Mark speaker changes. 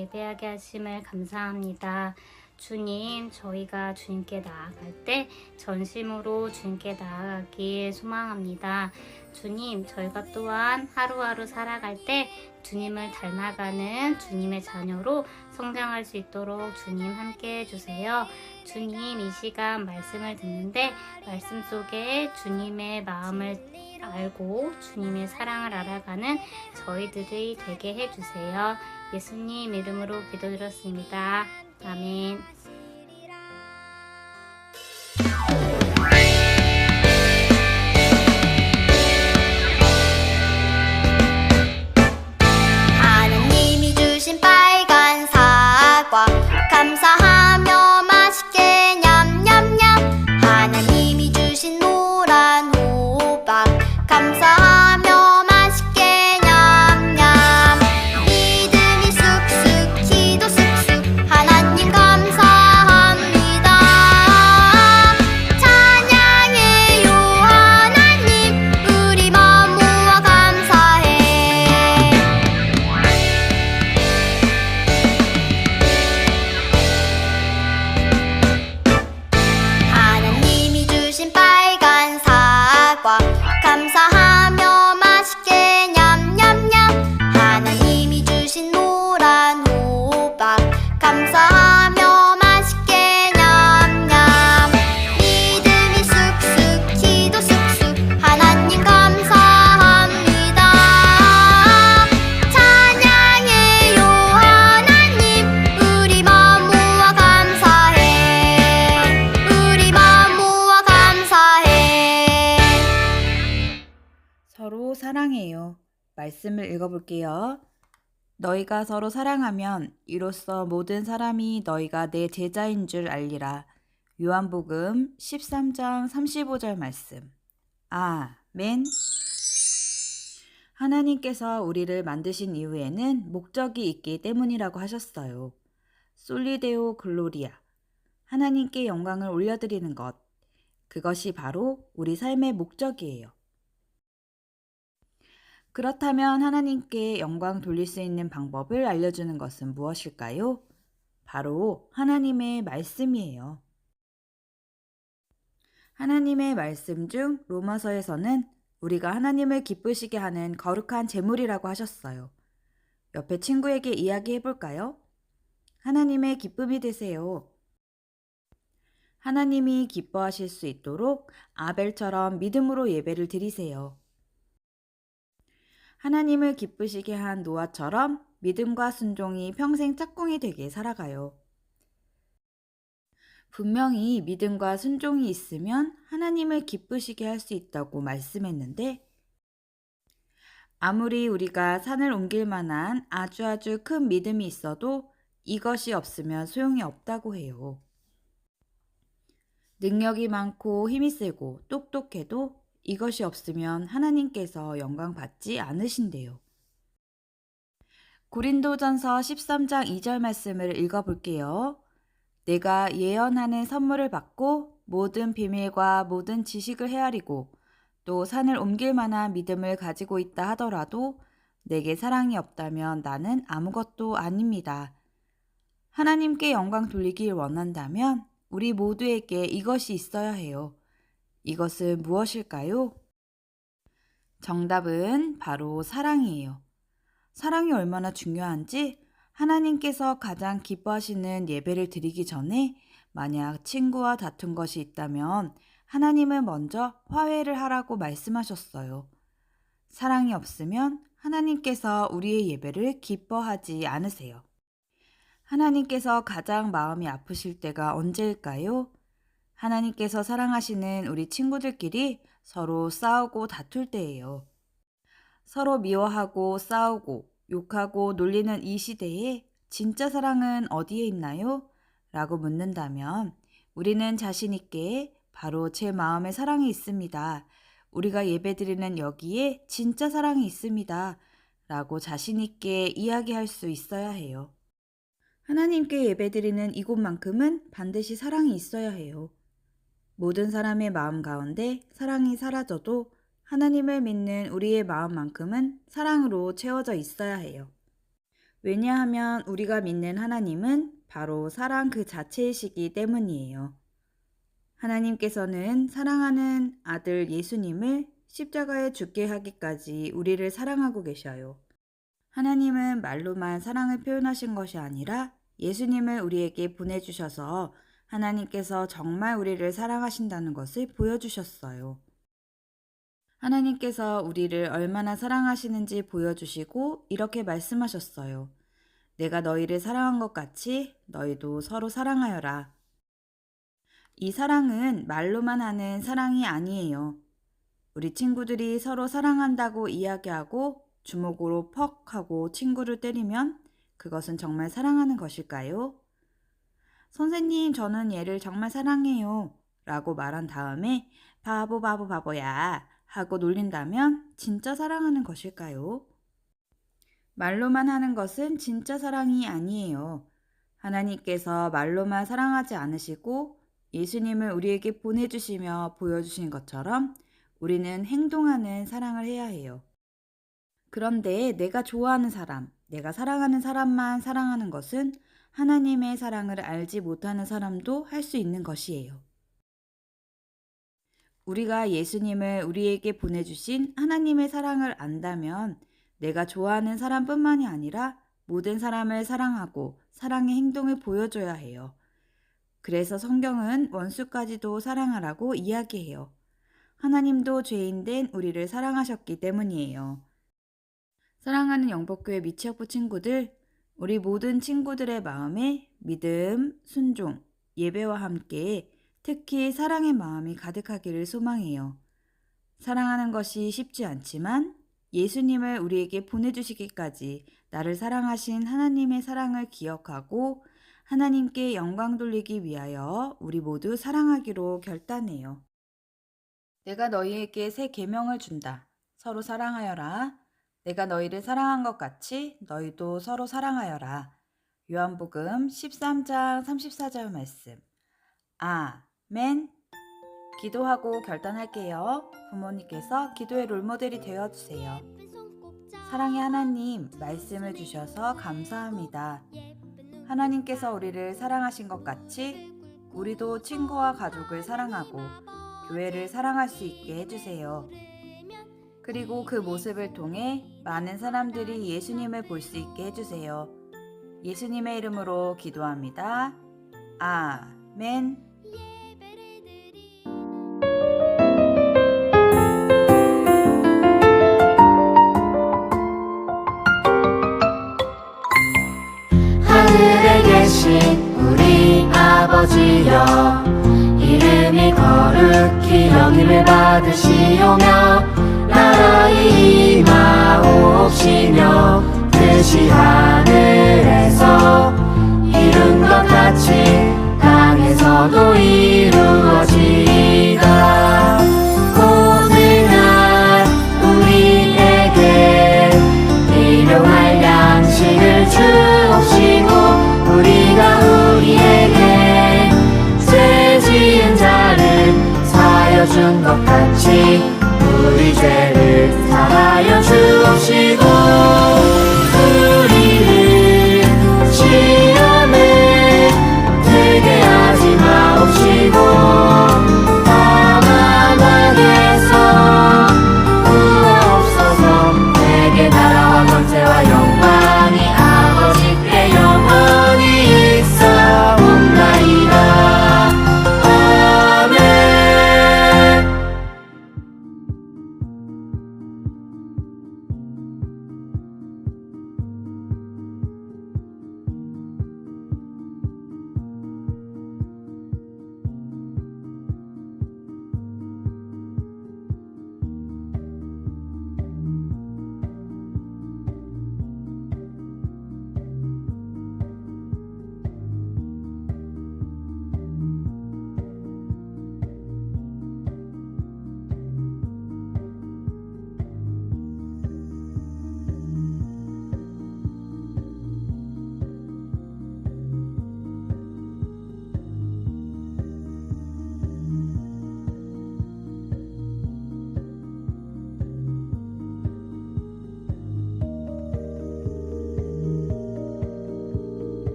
Speaker 1: 예배하게 하심을 감사합니다. 주님, 저희가 주님께 나아갈 때 전심으로 주님께 나아가길 소망합니다. 주님, 저희가 또한 하루하루 살아갈 때 주님을 닮아가는 주님의 자녀로 성장할 수 있도록 주님 함께 해주세요. 주님, 이 시간 말씀을 듣는데 말씀 속에 주님의 마음을 알고 주님의 사랑을 알아가는 저희들이 되게 해주세요. 예수님 이름으로 기도드렸습니다. 아멘.
Speaker 2: 하나님이 주신 빨간
Speaker 3: 말씀을 읽어볼게요. 너희가 서로 사랑하면 이로써 모든 사람이 너희가 내 제자인 줄 알리라. 요한복음 13장 35절 말씀. 아멘. 하나님께서 우리를 만드신 이후에는 목적이 있기 때문이라고 하셨어요. 솔리데오 글로리아. 하나님께 영광을 올려드리는 것. 그것이 바로 우리 삶의 목적이에요. 그렇다면 하나님께 영광 돌릴 수 있는 방법을 알려주는 것은 무엇일까요? 바로 하나님의 말씀이에요. 하나님의 말씀 중 로마서에서는 우리가 하나님을 기쁘시게 하는 거룩한 제물이라고 하셨어요. 옆에 친구에게 이야기해 볼까요? 하나님의 기쁨이 되세요. 하나님이 기뻐하실 수 있도록 아벨처럼 믿음으로 예배를 드리세요. 하나님을 기쁘시게 한 노아처럼 믿음과 순종이 평생 짝꿍이 되게 살아가요. 분명히 믿음과 순종이 있으면 하나님을 기쁘시게 할 수 있다고 말씀했는데, 아무리 우리가 산을 옮길 만한 아주 아주 큰 믿음이 있어도 이것이 없으면 소용이 없다고 해요. 능력이 많고 힘이 세고 똑똑해도 이것이 없으면 하나님께서 영광 받지 않으신대요. 고린도전서 13장 2절 말씀을 읽어 볼게요. 내가 예언하는 선물을 받고 모든 비밀과 모든 지식을 헤아리고 또 산을 옮길 만한 믿음을 가지고 있다 하더라도 내게 사랑이 없다면 나는 아무것도 아닙니다. 하나님께 영광 돌리길 원한다면 우리 모두에게 이것이 있어야 해요. 이것은 무엇일까요? 정답은 바로 사랑이에요. 사랑이 얼마나 중요한지 하나님께서 가장 기뻐하시는 예배를 드리기 전에 만약 친구와 다툰 것이 있다면 하나님은 먼저 화해를 하라고 말씀하셨어요. 사랑이 없으면 하나님께서 우리의 예배를 기뻐하지 않으세요. 하나님께서 가장 마음이 아프실 때가 언제일까요? 하나님께서 사랑하시는 우리 친구들끼리 서로 싸우고 다툴 때예요. 서로 미워하고 싸우고 욕하고 놀리는 이 시대에 진짜 사랑은 어디에 있나요? 라고 묻는다면 우리는 자신있게 바로 제 마음에 사랑이 있습니다. 우리가 예배드리는 여기에 진짜 사랑이 있습니다. 라고 자신있게 이야기할 수 있어야 해요. 하나님께 예배드리는 이곳만큼은 반드시 사랑이 있어야 해요. 모든 사람의 마음 가운데 사랑이 사라져도 하나님을 믿는 우리의 마음만큼은 사랑으로 채워져 있어야 해요. 왜냐하면 우리가 믿는 하나님은 바로 사랑 그 자체이시기 때문이에요. 하나님께서는 사랑하는 아들 예수님을 십자가에 죽게 하기까지 우리를 사랑하고 계셔요. 하나님은 말로만 사랑을 표현하신 것이 아니라 예수님을 우리에게 보내주셔서 하나님께서 정말 우리를 사랑하신다는 것을 보여주셨어요. 하나님께서 우리를 얼마나 사랑하시는지 보여주시고 이렇게 말씀하셨어요. 내가 너희를 사랑한 것 같이 너희도 서로 사랑하여라. 이 사랑은 말로만 하는 사랑이 아니에요. 우리 친구들이 서로 사랑한다고 이야기하고 주먹으로 퍽 하고 친구를 때리면 그것은 정말 사랑하는 것일까요? 선생님, 저는 얘를 정말 사랑해요. 라고 말한 다음에 바보, 바보, 바보야. 하고 놀린다면 진짜 사랑하는 것일까요? 말로만 하는 것은 진짜 사랑이 아니에요. 하나님께서 말로만 사랑하지 않으시고 예수님을 우리에게 보내주시며 보여주신 것처럼 우리는 행동하는 사랑을 해야 해요. 그런데 내가 좋아하는 사람, 내가 사랑하는 사람만 사랑하는 것은 하나님의 사랑을 알지 못하는 사람도 할 수 있는 것이에요. 우리가 예수님을 우리에게 보내주신 하나님의 사랑을 안다면 내가 좋아하는 사람뿐만이 아니라 모든 사람을 사랑하고 사랑의 행동을 보여줘야 해요. 그래서 성경은 원수까지도 사랑하라고 이야기해요. 하나님도 죄인 된 우리를 사랑하셨기 때문이에요. 사랑하는 영복교회 미치학부 친구들, 우리 모든 친구들의 마음에 믿음, 순종, 예배와 함께 특히 사랑의 마음이 가득하기를 소망해요. 사랑하는 것이 쉽지 않지만 예수님을 우리에게 보내주시기까지 나를 사랑하신 하나님의 사랑을 기억하고 하나님께 영광 돌리기 위하여 우리 모두 사랑하기로 결단해요. 내가 너희에게 새 계명을 준다. 서로 사랑하여라. 내가 너희를 사랑한 것 같이 너희도 서로 사랑하여라. 요한복음 13장 34절 말씀. 아멘. 기도하고 결단할게요. 부모님께서 기도의 롤모델이 되어 주세요. 사랑의 하나님, 말씀을 주셔서 감사합니다. 하나님께서 우리를 사랑하신 것 같이 우리도 친구와 가족을 사랑하고 교회를 사랑할 수 있게 해주세요. 그리고 그 모습을 통해 많은 사람들이 예수님을 볼 수 있게 해주세요. 예수님의 이름으로 기도합니다. 아멘.
Speaker 4: 하늘에 나라의 임하옵시며 뜻이 하늘에서 이룬 것 같이 땅에서도 이루어지다 오늘날 우리에게 일용할 양식을 주옵시고 우리가 우리에게 죄 지은 자를 사여준 것 같이 우리 죄를 사하여 주옵시고.